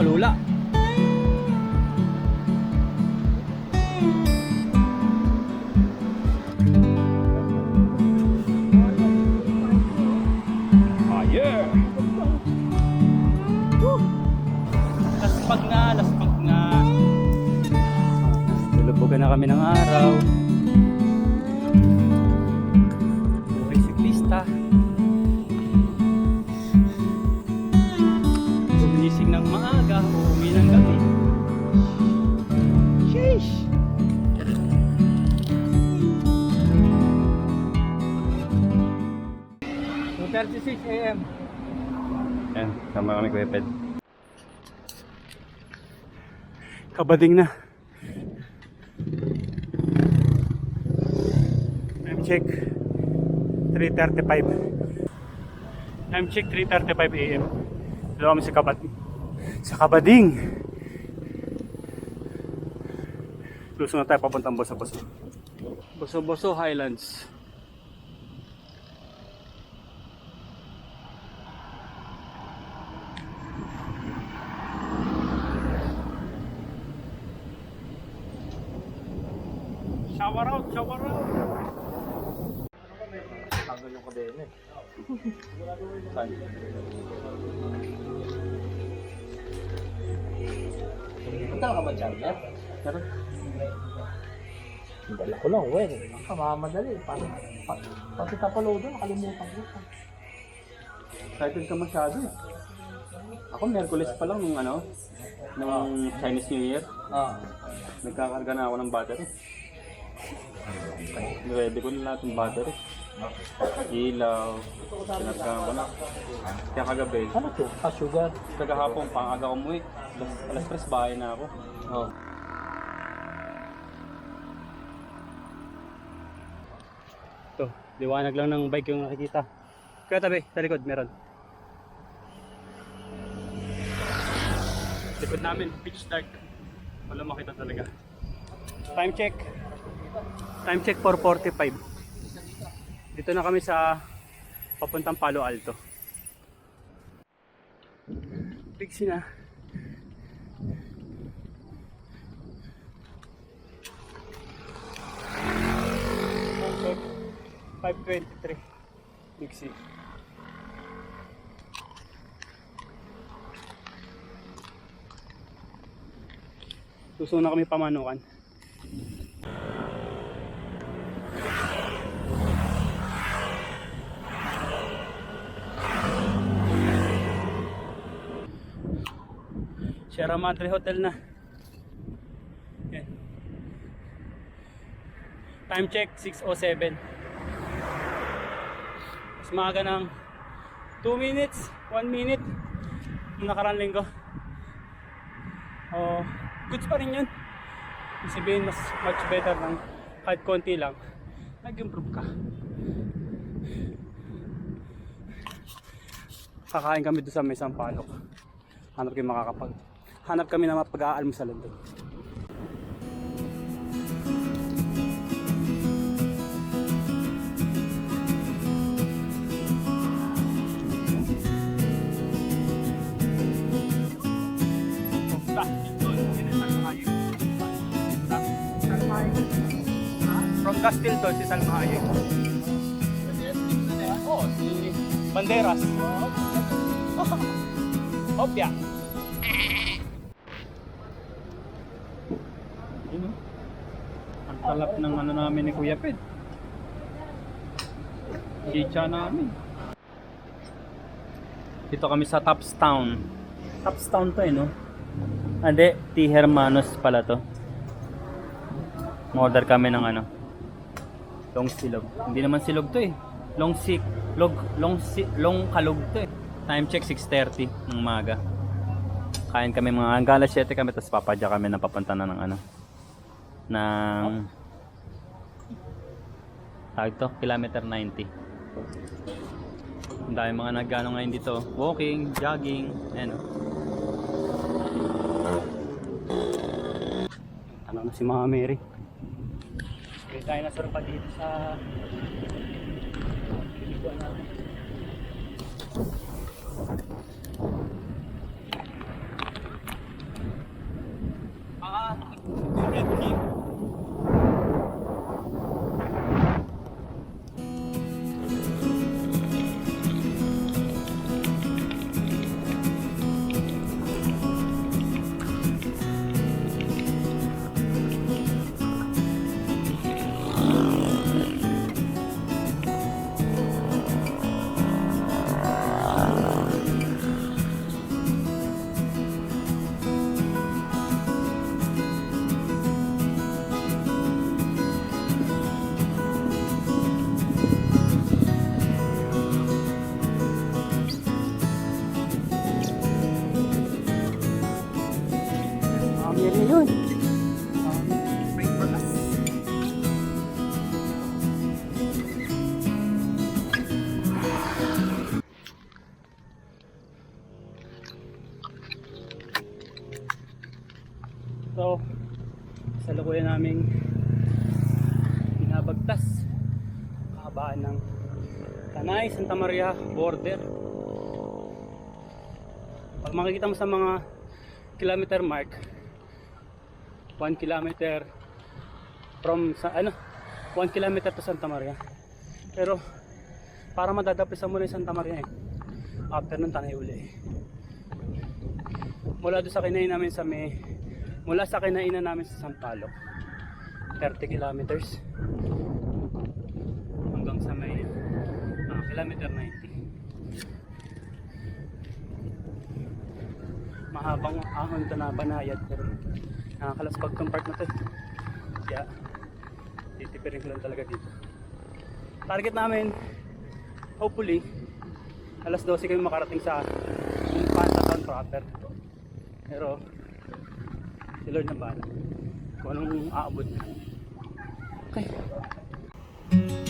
Palula. Fire! Woo! Laspag nga, laspag nga. Lulubugan na kami ng araw. Kabading na. Time check 3.35 Time check 3.35 a.m. Dito kami sa Kabading. Sa Kabading! Luso na tayo papuntang Boso-Boso. Boso-Boso Highlands. Lang. Ang mamadali. Paano? Pa, pati tapalodo, nakalimutan ko. Excited ka masyado eh. Ako Merkulis pa lang nung ano, nung Chinese New Year. Ah. Nagkakarga na ako ng battery. Ready ko na lahat ng battery. Ilaw, pinagka ko na. Kaya kagabi, Ano to? Ah, sugar. kagahapon pang aga umuwi. Alas, alas tres bahay na ako. Oh. Liwanag lang ng bike yung nakikita. Kaya tabi, sa likod meron. Likod namin, pitch dark. Wala makita talaga. Time check. Time check 4.45. Dito na kami sa papuntang Palo Alto. Pixie na. Time check 5.23. Big C. Susunod na kami pamanukan. Sierra Madre Hotel na. Yan. Time check 6.07. Mas maaga ng 2 minutes, 1 minute nung nakarang linggo. Oh, goods pa rin yun. Sabihin mas much better ng kahit konti lang. Nag-improve ka. Kakain kami doon sa may Sampalok. Hanap kami makakapag. Hanap kami na mapag-aalmusalan doon. From Castleton si Salma Hayek. Oh, si Banderas. Opya. Yun oh. Ang talap ng ano namin ni Kuya Ped. Gicha namin. Dito kami sa Tops Town. Tops Town to eh, no? Ah, Hindi, T. Hermanos pala to. Order kami ng ano. Long silog. Hindi naman silog to eh. Long sik, log, long si, long kalog to eh. Time check 6:30 ng umaga. Kain kami mga hanggang alas 7 kami tapos papadya kami na papunta na ng ano ng tawag to, kilometer 90. Ang dami mga nagano ngayon dito. Walking, jogging, ano. Tanong na si Mama Mary. Dinosaur pa dito sa Pilikuan natin. Kahabaan ng Tanay, Santa Maria border. Pag makikita mo sa mga kilometer mark 1 kilometer from sa ano 1 kilometer to Santa Maria. Pero para madadapisan mo na yung Santa Maria eh after ng Tanay uli. Mula doon sa kinain namin sa may mula sa kinainan namin sa Sampaloc 30 kilometers hanggang sa may ah, kilometer 90 mahabang ahon to na banayad pero nakakalaspag tong part na to. Kaya titipirin ko lang talaga dito. Target namin hopefully alas 12 kami makarating sa Panta Town proper. Pero si Lord na bahala kung anong aabot na okay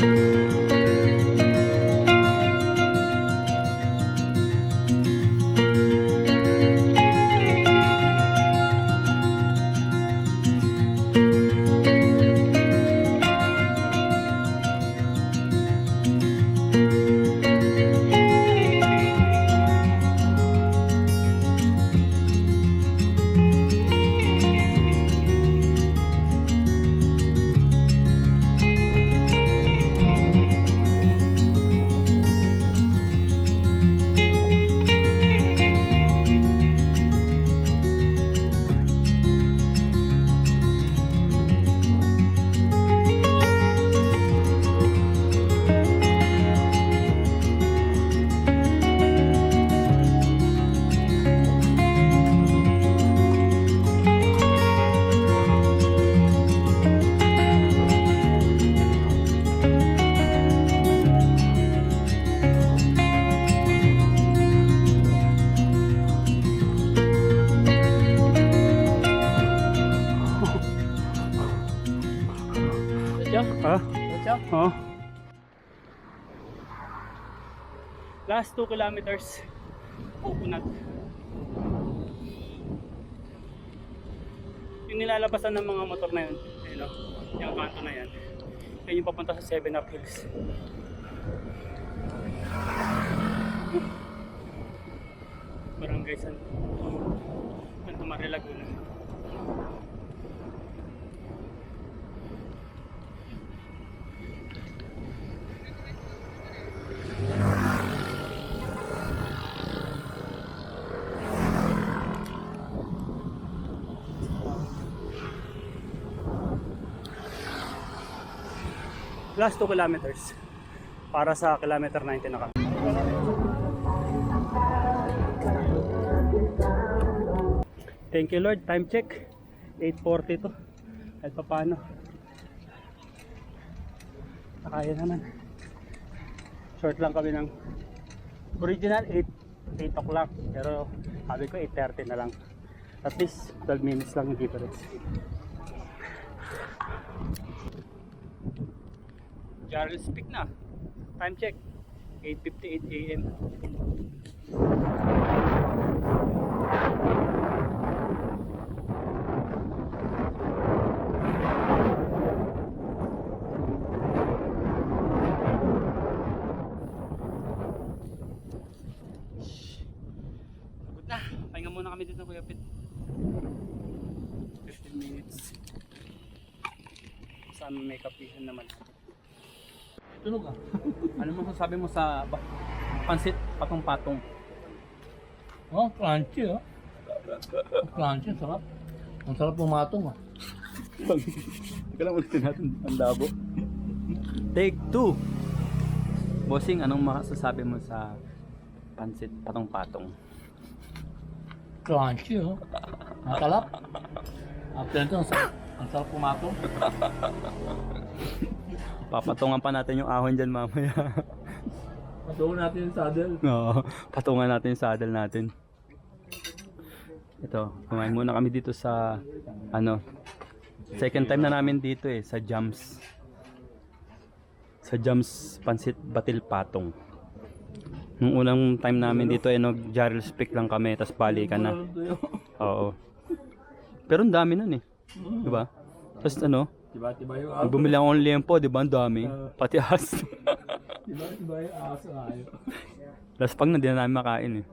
Ha? Last 2 kilometers. Coconut. Yung nilalabasan ng mga motor na yun. Ayun o. Yung kanto na yan. Yan yung papunta sa 7 Up Hills. Barangay San Santa Maria Laguna. Last 2 kilometers. Para sa kilometer 19 na kami. Thank you Lord, time check. 8.40 to. Kahit pa paano. Nakaya naman. Short lang kami ng original 8 8 o'clock. Pero sabi ko 8.30 na lang. At least 12 minutes lang yung difference Jarl speak na. Time check. 8.58 a.m. Pahinga muna kami dito Kuya Pit. 15 minutes. Saan may kapihan naman. Tunog ah. Ano mo sasabi mo sa ba- pansit patong-patong? Oh, crunchy oh. Crunchy, sarap. Ang sarap pumatong ah. Teka lang ulitin natin ang labo. Take two. Bossing, anong masasabi mo sa pansit patong-patong? Crunchy oh. Ang sarap. After ito, ang sarap, ang sarap pumatong. Papatungan pa natin yung ahon dyan mamaya. Patuloy natin yung saddle. Oo, patungan natin yung saddle natin. Ito, kumain muna kami dito sa ano, second time na namin dito eh, sa Jams. Sa Jams Pansit Batil Patong. Nung unang time namin dito eh, nag Jarl Speak lang kami, tapos balikan na. Oo. Pero ang dami nun eh. Di ba? Tapos ano, Diba, diba yung nung bumili akong lempo, di ba? Ang dami. Pati as. Diba, diba yung aso ayo. Tapos pag na, di na namin makain eh.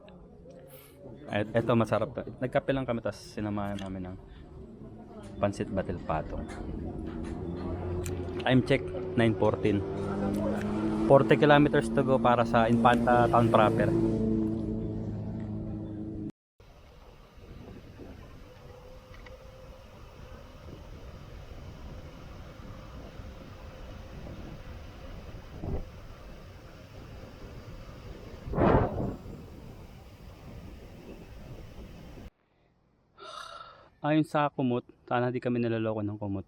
Et, eto masarap to. Nagkape lang kami tapos sinamahan namin ng pansit batil patong. Time check 9.14. 40 kilometers to go para sa Infanta town proper. Ayon sa kumot, sana di kami naloloko ng kumot.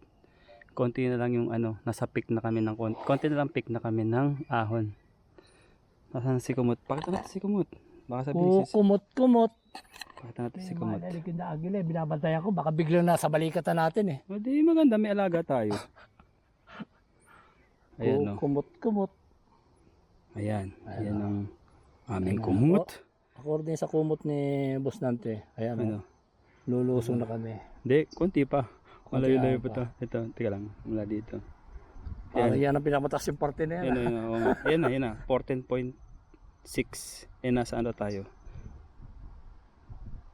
Konti na lang yung ano, nasa pick na kami ng konti. Konti na lang pick na kami ng ahon. Nasaan si kumot? Pakita natin si kumot. Baka sabihin si Kumot, kumot. Pakita natin si kumot. Malalikid na agila eh. Binabantayan ko. Baka biglang nasa balikatan natin eh. O di maganda, may alaga tayo. Ayan no. Kumot, kumot. Ayan. Ayan ang aming kumot. According sa kumot ni Boss Nante. Ayan. Ano? oh. Lulusong na kami. Hindi, konti pa. Malayo-layo pa. to. Ito, teka lang. Mula dito. Parang yan ang pinamataas yung parte na yan. Ah. oo nga. ayan na, ayan na. 14.6. Eh, nasa ano tayo?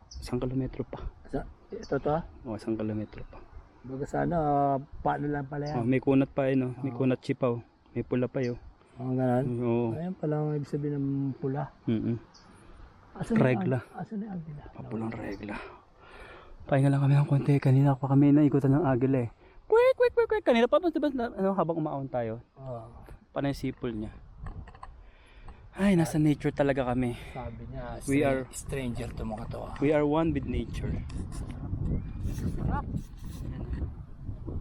Isang kilometro pa. Sa- Ito to ah. O, isang kilometro pa. Baga sana, ah, paano lang pala Oh, yan. may kunat pa eh, no? May kunat chipaw. May pula pa yun. Ang ganun. Oo. Ayan pala ang ibig sabihin ng pula. Mm Asan Regla. Asan na yung agila? Papulang regla. Pahinga lang kami ng konti. Kanina pa kami naikutan ng agila eh. Quick, quick, quick, quick. Kanina pa, diba, ano, habang umaon tayo, Oh, panay sipol niya. Ay, nasa nature talaga kami. sabi niya, We are- stranger to mga to. ah. We are one with nature.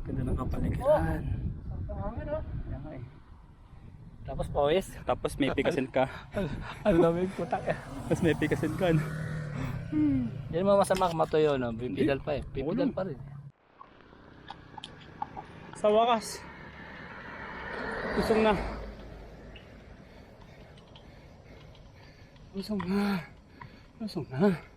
Ganda ng kapaligiran. Tapos pawis. Tapos may pikasin ka. Ang lamig putak eh. Tapos may pikasin ka. No? Yan mo masama matuyo no. Pipidal pa eh. Pipidal Oo. pa rin. Sa wakas. Kusong na. Kusong na. Kusong na.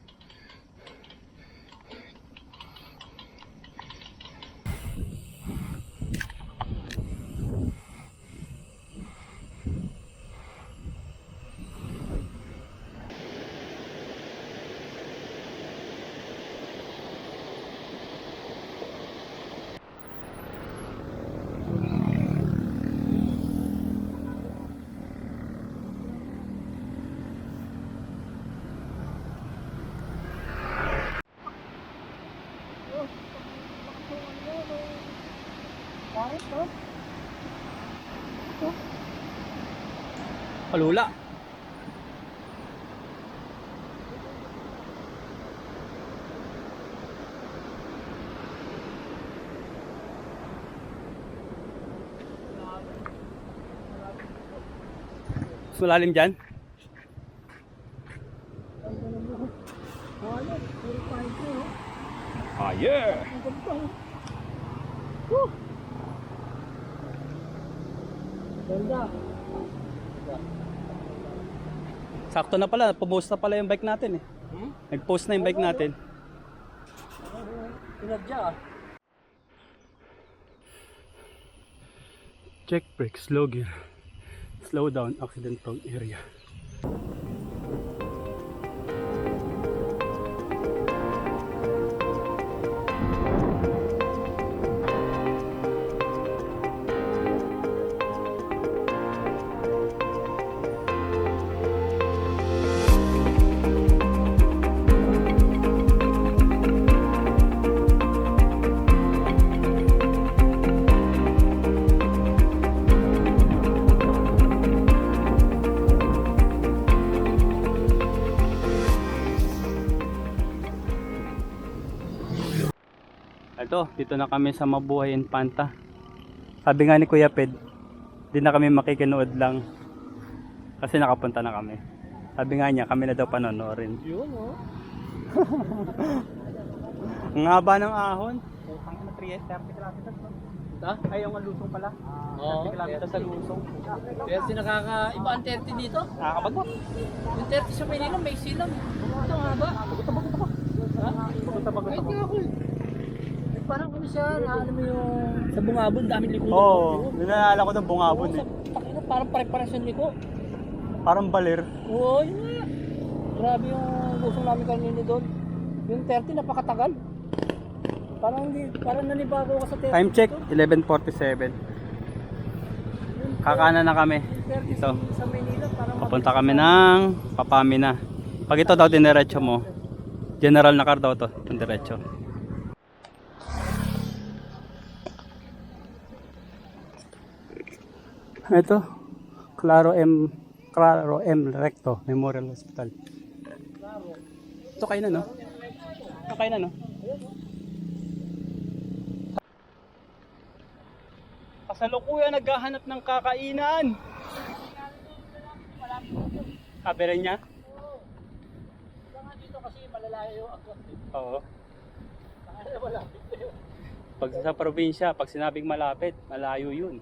Palula. Sulalim dyan? Ah, yeah! Ganda. Sakto na pala, pumost na pala yung bike natin eh. Hmm? Nag-post na yung bike natin. Pinadya ah. Check brake, slow gear. Slow down, accident prone area. Dito. Dito na kami sa Mabuhay Infanta. Sabi nga ni Kuya Ped, di na kami makikinood lang. Kasi nakapunta na kami. Sabi nga niya, kami na daw panonoorin. Yun, oh. Ang haba ng ahon. Ang 3 30 kilometers. Ha? Ay, yung lusong pala. Oo. 30 kilometers sa lusong. Kaya sinakaka... Iba ang 30 dito. Nakakabagwat. Yung 30 sa Manila, may silang. Ito nga ba? Ha? Kahit nga ako eh. Eh, Parang ano siya, ano mo yung... Sa bungabon, daming liko. Oo, oh, ninalala ko ng bungabon eh. Pakina, parang pare-pares yung liko. Parang balir. Oo, yun nga. Grabe yung gusto namin kanina doon. Yung 30, napakatagal. Parang hindi, parang nanibago ka sa 30. Time check, dito. 11.47. Yung Kakana na kami. 30 Ito. sa Manila, parang Papunta kami ng Papamina. Pag ito daw dinerecho mo, general na car daw to, yung Ito, Claro M Claro M Recto Memorial Hospital. Ito kayo na no? Ito kayo na no? Kasalukuyan naghahanap ng kakainan. Sabi rin niya? dito kasi malalayo yung akwat. Oo. Wala. Pag sa probinsya, pag sinabing malapit, malayo yun.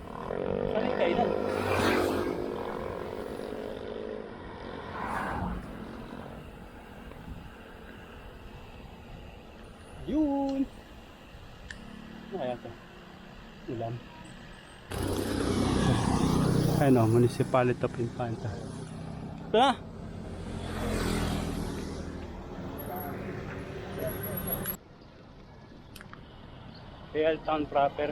Yun! Ano kaya ito? Ulam. Ayun o, Municipality of Infanta. Ito na! Real town proper.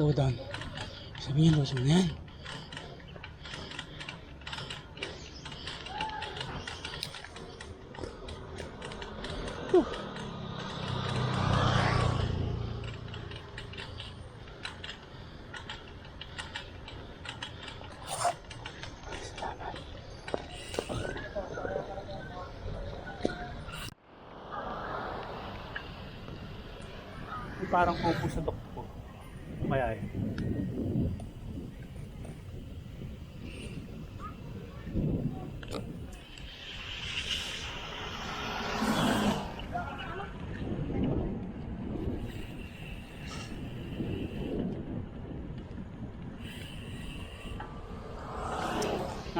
Slow down. Sabi niya, lusong na yan. Parang upo sa doktor. Kaya eh.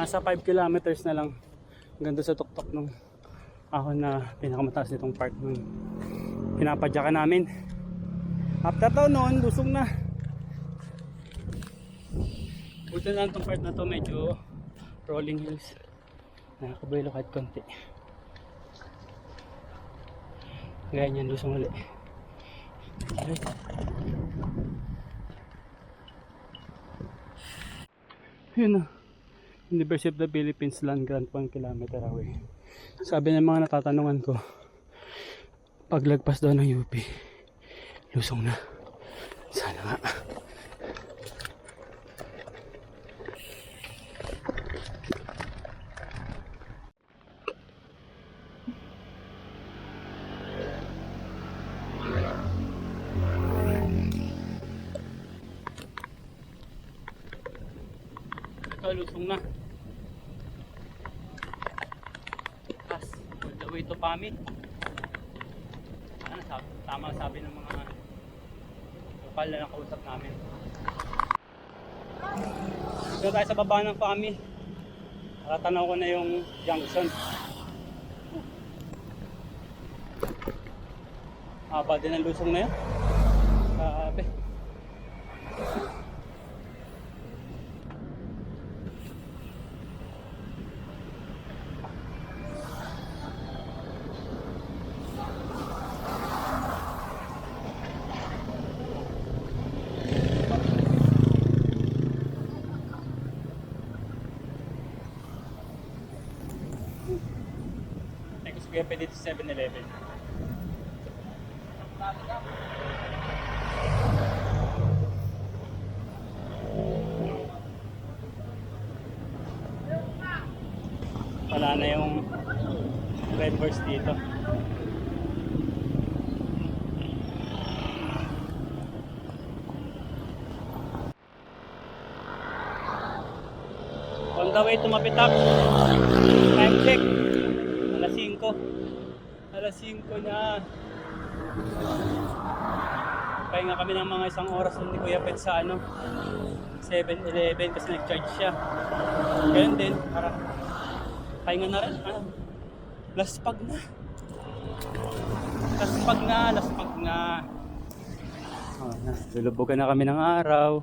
Nasa 5 kilometers na lang doon sa tuktok nung ahon na pinakamataas nitong part nung pinapadyakan namin. After to noon, lusong na. Buti na lang itong part na to medyo rolling hills. Nakakabuelo kahit konti. Gaya niyan, lusong ulit. Okay. Yun na. University of the Philippines Land Grant 1 kilometer away. Sabi ng mga natatanungan ko, paglagpas daw ng UP, lusong na. Sana nga. Ito, lusong na. Tapos, all Pami. Ano, sabi, tama sabi ng mga lokal na nakausap namin. Dito tayo sa baba ng Pami. Nakatanaw ko na yung junction. Haba din ang lusong na yun. Grabe. Yung pwede sa 7-Eleven. Wala na yung red horse dito. On the way to Mapitak. Time check. Alas 5. Alas 5 na. Pahinga kami ng mga isang oras ni Kuya Pet sa ano 7-Eleven kasi nag-charge siya. Ganun din, para pahinga na rin. Ano, laspag na. Laspag na, laspag na. Oh, na, lulubugan na kami ng araw.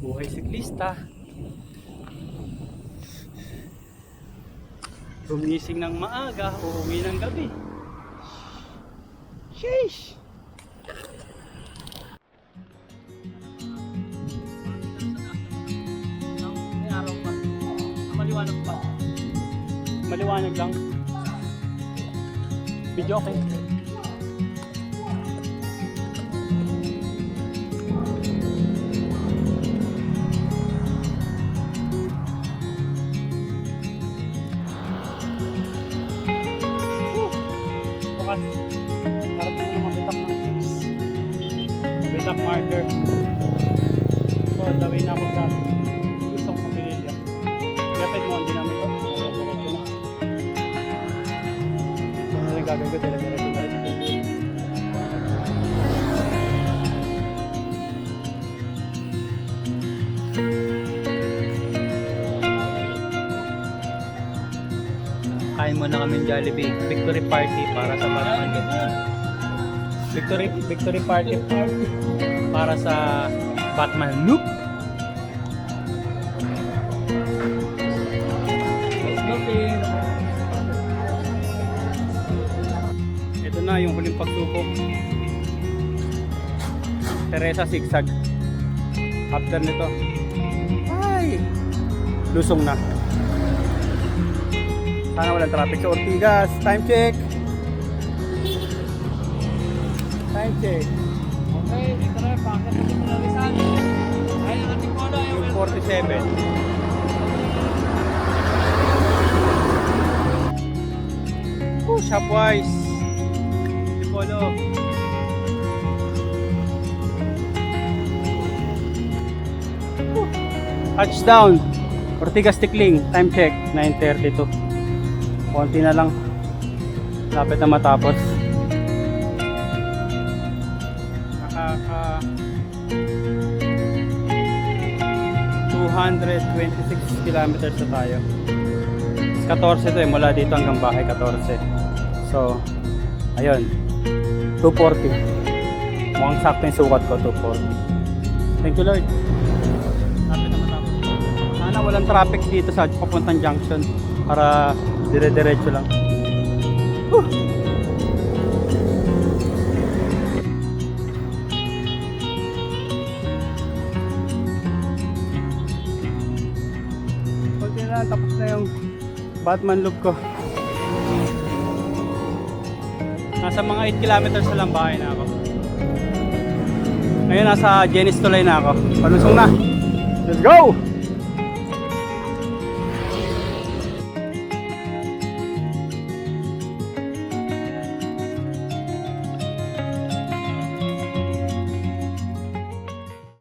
Buhay siklista. Gumising ng maaga, uuwi ng gabi. Sheesh! Maliwanag pa. Maliwanag lang. Video okay. Bukas. Karating yung mabitak ng chips. Mabitak marker. So, way na ako sa Luzon, Pamilya. Lapit mo, hindi namin. So, ano yung gagawin ko? Diretso Jollibee. Victory party para sa Batman. Victory victory party para sa Batman loop. Ito na yung huling pagsubok. Teresa Sigsag. After nito. Ay! Lusong na. Sana walang traffic sa Ortigas. Time check. Time check. Okay, dito na yung pangkat na mo na Rizal. Ay, ang ating polo ay 47. Oh, Shopwise. Tipolo. Touchdown. Ortigas Tikling. Time check. 9.32. Konti na lang. Lapit na matapos. Nakaka... 226 kilometers na tayo. 14 to eh, mula dito hanggang bahay 14. So, ayun. 240. Mukhang sakto yung sukat ko, 240. Thank you Lord. Sana walang traffic dito sa papuntang junction para dire-diretso lang. Whew. Kunti na tapos na yung Batman loop ko. Nasa mga 8 kilometers na lang bahay na ako. Ngayon nasa Genis Tulay na ako. Palusong na. Let's go!